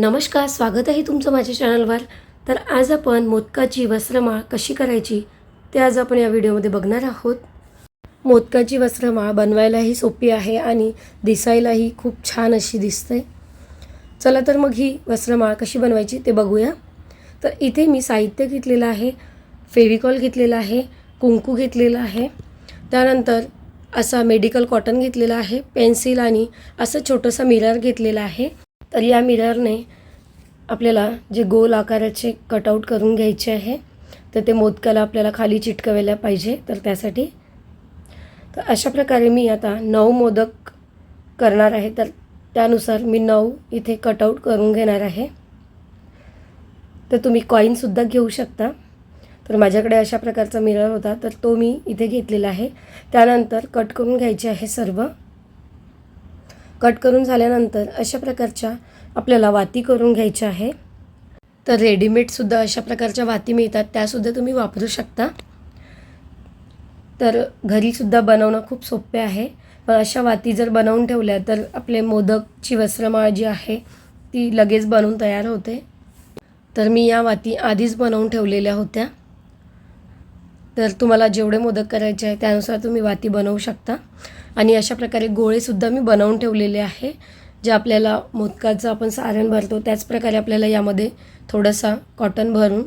नमस्कार स्वागत आहे तुमचं माझ्या चॅनलवर. तर आज आपण मोदकाची वस्त्रमाळ कशी करायची ते आज आपण या व्हिडिओमध्ये बघणार आहोत. मोदकाची वस्त्रमाळ बनवायलाही सोपी आहे आणि दिसायलाही खूप छान अशी दिसते. चला तर मग ही वस्त्रमाळ कशी बनवायची ते बघूया. तर इथे मी साहित्य घेतलेलं आहे फेविकॉल घेतलेला आहे कुंकू घेतलेलं आहे. त्यानंतर असा मेडिकल कॉटन घेतलेला आहे पेन्सिल आणि असं छोटंसं मिरर घेतलेलं आहे. तर या मिररने आपल्याला जे गोल आकाराचे कटआउट करून घ्यायचे आहे तर ते मोदकाला आपल्याला खाली चिटकवायला पाहिजे तर त्यासाठी. तर अशा प्रकारे मी आता नऊ मोदक करणार आहे तर त्यानुसार मी नऊ इथे कटआउट करून घेणार आहे. तर तुम्ही कॉईनसुद्धा घेऊ शकता. तर माझ्याकडे अशा प्रकारचा मिरर होता तर तो मी इथे घेतलेला आहे. त्यानंतर कट करून घ्यायचे आहे सर्व. कट करून झाल्यानंतर अशा प्रकारच्या आपल्याला वाती करून घ्यायच्या आहे. तर रेडीमेडसुद्धा अशा प्रकारच्या वाती मिळतात त्यासुद्धा तुम्ही वापरू शकता. तर घरीसुद्धा बनवणं खूप सोपे आहे. पण अशा वाती जर बनवून ठेवल्या तर आपले मोदकची वस्त्रमाळ जी आहे ती लगेच बनवून तयार होते. तर मी या वाती आधीच बनवून ठेवलेल्या होत्या. तर तुम्हाला जेवढे मोदक करायचे आहे त्यानुसार तुम्ही वाती बनवू शकता. आणि अशा प्रकारे गोळेसुद्धा मी बनवून ठेवलेले आहे जे आपल्याला मोदकाचं आपण सारण भरतो त्याच प्रकारे आपल्याला यामध्ये थोडासा कॉटन भरून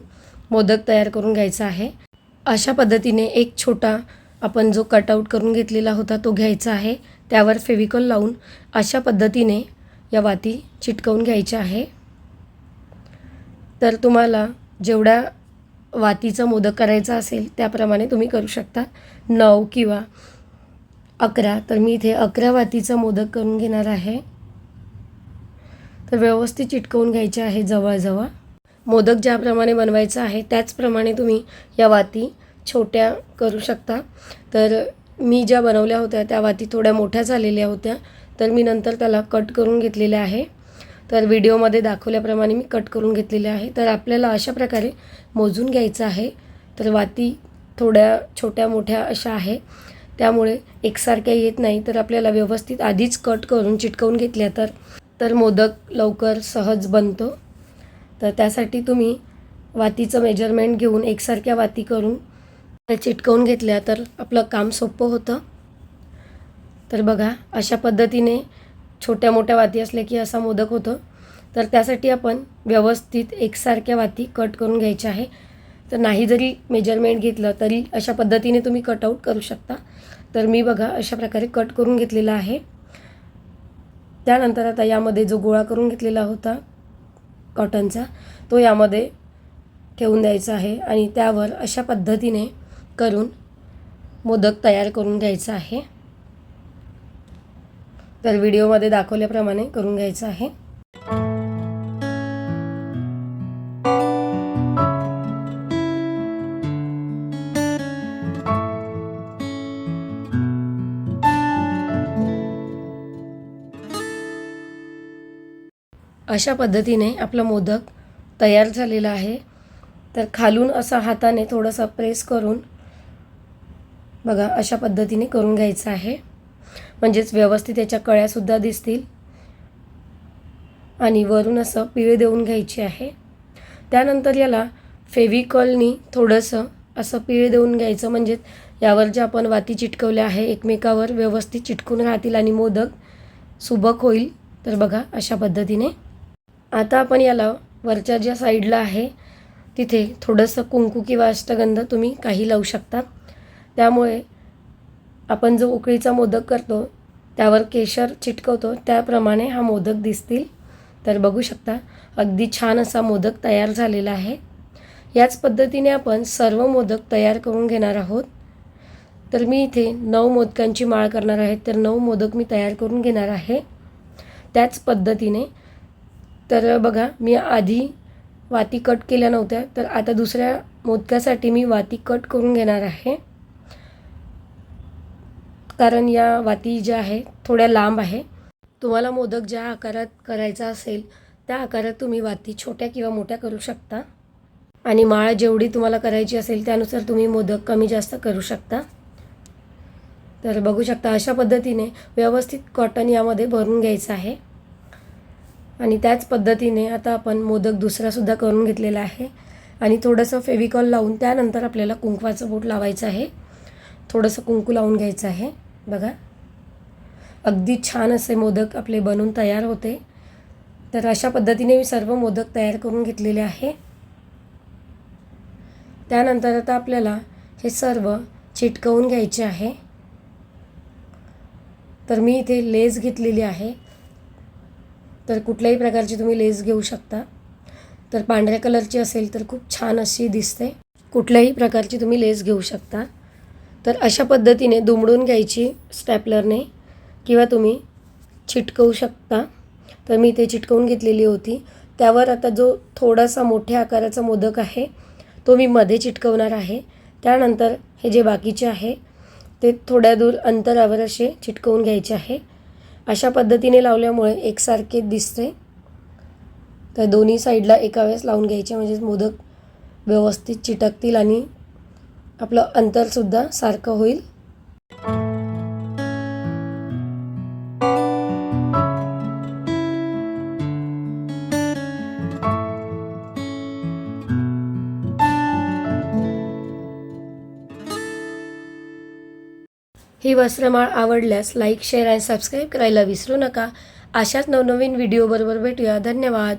मोदक तयार करून घ्यायचा आहे. अशा पद्धतीने एक छोटा आपण जो कटआउट करून घेतलेला होता तो घ्यायचा आहे. त्यावर फेविकॉल लावून अशा पद्धतीने या वाती चिटकवून घ्यायच्या आहे. तर तुम्हाला जेवढ्या वातीचा मोदक करायचा असेल त्याप्रमाणे तुम्ही करू शकता. नऊ किंवा अकरा. तर मी इथे अकरा वातीचा मोदक करून घेणार आहे. तर व्यवस्थित चिटकवून घ्यायचे आहे जवळजवळ. मोदक ज्याप्रमाणे बनवायचं आहे त्याचप्रमाणे तुम्ही या वाती छोट्या करू शकता. तर मी ज्या बनवल्या होत्या त्या वाती थोड्या मोठ्या झालेल्या होत्या. तर मी नंतर त्याला कट करून घेतलेल्या आहे. तर व्हिडिओमध्ये दाखवल्याप्रमाणे मी कट करून घेतलेले आहे. तर आपल्याला अशा प्रकारे मोजून घ्यायचं आहे. तर वाती थोड्या छोट्या मोठ्या अशा आहे. त्यामुळे एकसारख्या येत नाही. तर आपल्याला व्यवस्थित आधीच कट करून चिटकवून घेतल्या तर तर मोदक लवकर सहज बनतो. तर त्यासाठी तुम्ही वातीचं मेजरमेंट घेऊन एकसारख्या वाती करून त्या चिटकवून घेतल्या तर आपलं काम सोपं होतं. तर बघा अशा पद्धतीने छोट्या मोठ्या वाती असल्या की असा मोदक होतो. तर त्यासाठी आपण व्यवस्थित एकसारख्या वाती कट करून घ्यायच्या आहे. तर नाही जरी मेजरमेंट घेतलं तरी अशा पद्धतीने तुम्ही कटआउट करू शकता. तर मी बघा अशा प्रकारे कट करून घेतलेला आहे. त्यानंतर आता यामध्ये जो गोळा करून घेतलेला होता कॉटनचा तो यामध्ये ठेवून द्यायचा आहे आणि त्यावर अशा पद्धतीने करून मोदक तयार करून घ्यायचा आहे. तर व्हिडिओमध्ये दाखवल्याप्रमाणे करून घ्यायचं आहे. अशा पद्धतीने आपला मोदक तयार झालेला आहे. तर खालून असा हाताने थोडंसं प्रेस करून बघा अशा पद्धतीने करून घ्यायचं आहे. म्हणजेच व्यवस्थित याच्या कळ्यासुद्धा दिसतील. आणि वरून असं पिळे देऊन घ्यायची आहे. त्यानंतर याला फेविकॉलनी थोडंसं असं पिळे देऊन घ्यायचं. म्हणजेच यावर ज्या आपण वाती चिटकवल्या आहे एकमेकावर व्यवस्थित चिटकून राहतील आणि मोदक सुबक होईल. तर बघा अशा पद्धतीने. आता आपण याला वरच्या ज्या साईडला आहे तिथे थोडंसं कुंकू किंवा अष्टगंध तुम्ही काही लावू शकता. त्यामुळे आपण जो उकळीचा मोदक करतो त्यावर केशर चिटकवतो त्याप्रमाणे हा मोदक दिसतील. तर बघू शकता अगदी छान असा मोदक तयार झालेला आहे. याच पद्धतीने आपण सर्व मोदक तयार करून घेणार आहोत. तर मी इथे नऊ मोदकांची माळ करणार आहे तर नऊ मोदक मी तयार करून घेणार आहे. त्याच पद्धतीने तर बघा मी आधी वाती कट केल्या नव्हत्या तर आता दुसऱ्या मोदकासाठी मी वाती कट करून घेणार आहे. कारण या वाती ज्या आहे थोड्या लांब आहे. तुम्हाला मोदक ज्या आकारात करायचा असेल त्या आकारात तुम्ही वाती छोट्या किंवा मोठ्या करू शकता. आणि माळ जेवढी तुम्हाला करायची असेल त्यानुसार तुम्ही मोदक कमी जास्त करू शकता. तर बघू शकता अशा पद्धतीने व्यवस्थित कॉटन यामध्ये भरून घ्यायचं आहे. आणि त्याच पद्धतीने आता आपण मोदक दुसरासुद्धा करून घेतलेला आहे. आणि थोडंसं फेविकॉल लावून त्यानंतर आपल्याला कुंकवाचं बोट लावायचं आहे. थोडंसं कुंकू लावून घ्यायचं आहे. बघा. अगदी छान असे मोदक आपले बनून तयार होते. तर अशा पद्धतीने मी सर्व मोदक तयार करून घेतलेले आहे. त्यानंतर आता आपल्याला हे सर्व चिटकवून घ्यायचे आहे. तर मी इथे लेस घेतलेली आहे. तर कुठल्याही प्रकारची तुम्ही लेस घेऊ शकता. तर पांढऱ्या कलरची असेल तर खूप छान अशी दिसते. कुठल्याही प्रकारची तुम्ही लेस घेऊ शकता. तर अशा पद्धतीने दुमडून घ्यायची स्टॅपलरने किंवा तुम्ही चिटकवू शकता. तर मी ते चिटकवून घेतलेली होती. त्यावर आता जो थोडासा मोठ्या आकाराचा मोदक आहे तो मी मध्ये चिटकवणार आहे. त्यानंतर हे जे बाकीचे आहे ते थोड्या दूर अंतरावर असे चिटकवून घ्यायचे आहे. अशा पद्धतीने लावल्यामुळे एकसारखे दिसते. तर दोन्ही साईडला एका वेळेस लावून घ्यायचे म्हणजे मोदक व्यवस्थित चिटकतील आणि आपलं अंतरसुद्धा सारखं होईल. ही वस्त्रमाळ आवडल्यास लाईक शेअर आणि सबस्क्राईब करायला विसरू नका. अशाच नवनवीन व्हिडिओबरोबर भेटूया. धन्यवाद.